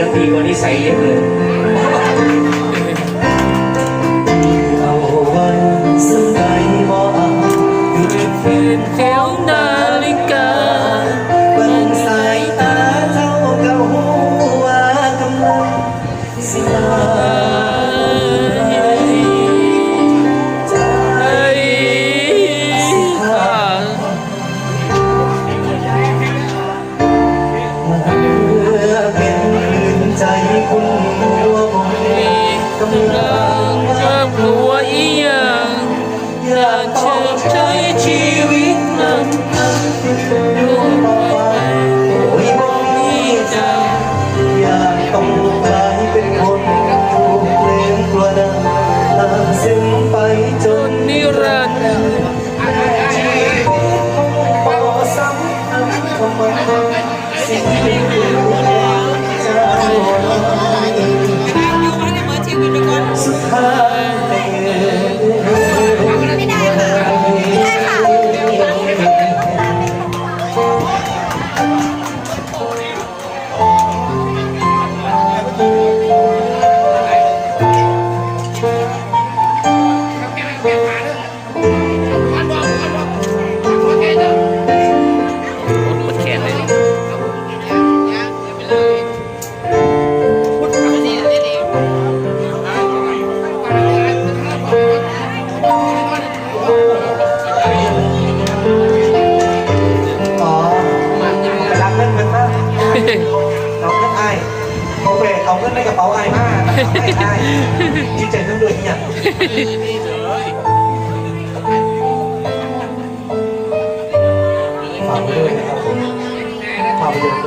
สียงดีกว่านิสัยเยอะเลยสายบ่เอาอยู่ในคืนแถวนาฬิกาเบิ่งสายตาเท่ากับหัวกำลังสิลา ก เอาเงินไอ้โอเคเอาเงินในกระเป๋าไอ้มากไอ้ไอ้ดีใจทั้งด้วยเนี่ยฝากไปด้วยนะครับผมฝากไปด้วย